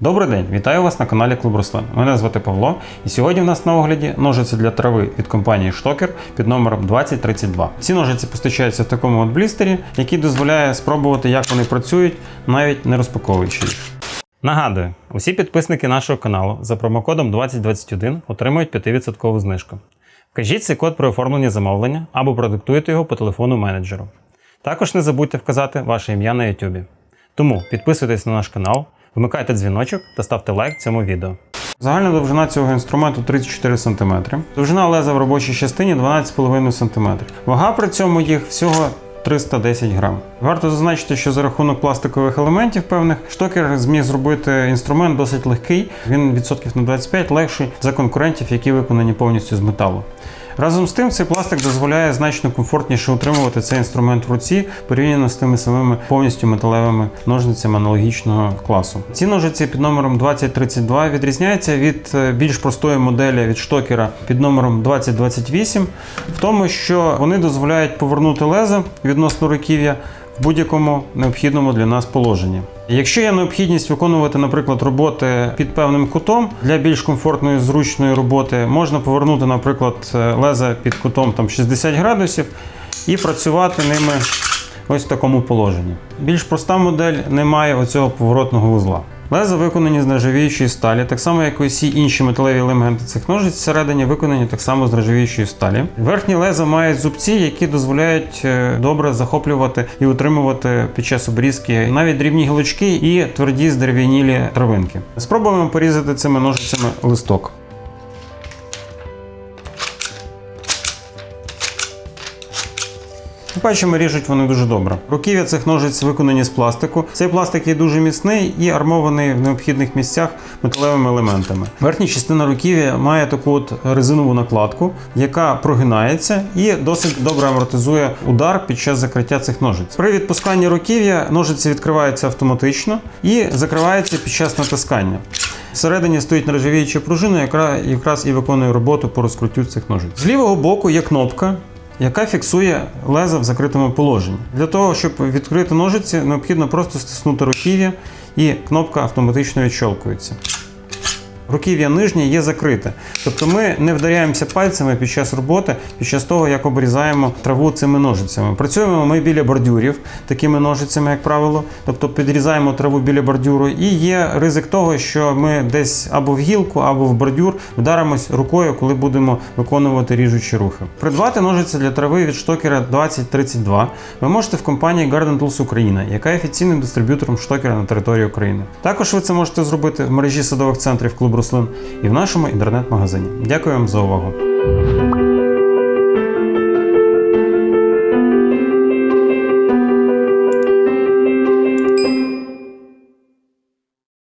день, вітаю вас на каналі Клуб Руслан. Мене звати Павло, і сьогодні в нас на огляді ножиці для трави від компанії Штокер під номером 2032. Ці ножиці постачаються в такому от блістері, який дозволяє спробувати, як вони працюють, навіть не розпаковуючи їх. Нагадую, усі підписники нашого каналу за промокодом 2021 отримують 5% знижку. Вкажіть цей код при оформленні замовлення або продиктуйте його по телефону менеджеру. Також не забудьте вказати ваше ім'я на YouTube. Тому підписуйтесь на наш канал, вмикайте дзвіночок та ставте лайк цьому відео. Загальна довжина цього інструменту 34 см. Довжина леза в робочій частині 12,5 см. Вага при цьому їх всього 310 грам. Варто зазначити, що за рахунок пластикових елементів певних штокер зміг зробити інструмент досить легкий. Він відсотків на 25 легший за конкурентів, які виконані повністю з металу. Разом з тим, цей пластик дозволяє значно комфортніше утримувати цей інструмент в руці порівняно з тими самими повністю металевими ножницями аналогічного класу. Ці ножиці під номером 2032 відрізняються від е, більш простої моделі від штокера під номером 2028 в тому, що вони дозволяють повернути лезо відносно руків'я в будь-якому необхідному для нас положенні. Якщо є необхідність виконувати, наприклад, роботи під певним кутом для більш комфортної зручної роботи, можна повернути, наприклад, леза під кутом там 60 градусів і працювати ними ось в такому положенні. Більш проста модель не має оцього поворотного вузла. Леза виконані з нержавіючої сталі, так само як і усі інші металеві елементи цих ножиць всередині виконані так само з нержавіючої сталі. Верхні леза мають зубці, які дозволяють е, добре захоплювати і утримувати під час обрізки навіть дрібні гілочки і тверді здерев'янілі травинки. Спробуємо порізати цими ножицями листок. Бачимо, ріжуть вони дуже добре. Руків'я цих ножиць виконані з пластику. Цей пластик є дуже міцний і армований в необхідних місцях металевими елементами. Верхня частина руків'я має таку от резинову накладку, яка прогинається і досить добре амортизує удар під час закриття цих ножиць. При відпусканні руків'я ножиці відкриваються автоматично і закриваються під час натискання. Всередині стоїть нержавіюча пружина, яка якраз і виконує роботу по розкриттю цих ножиць. З лівого боку є кнопка, яка фіксує лезо в закритому положенні. Для того, щоб відкрити ножиці, необхідно просто стиснути руків'я і кнопка автоматично відщолкується. Руків'я нижнє є закрите. Тобто ми не вдаряємося пальцями під час роботи, під час того, як обрізаємо траву цими ножицями. Працюємо ми біля бордюрів такими ножицями, як правило. Тобто підрізаємо траву біля бордюру, і є ризик того, що ми десь або в гілку, або в бордюр вдаримось рукою, коли будемо виконувати ріжучі рухи. Придбати ножиці для трави від штокера 2032 ви можете в компанії Garden Tools Україна, яка є офіційним дистриб'ютором штокера на території України. Також ви це можете зробити в мережі садових центрів клуб Руслин і в нашому інтернет-магазині. Дякую вам за увагу.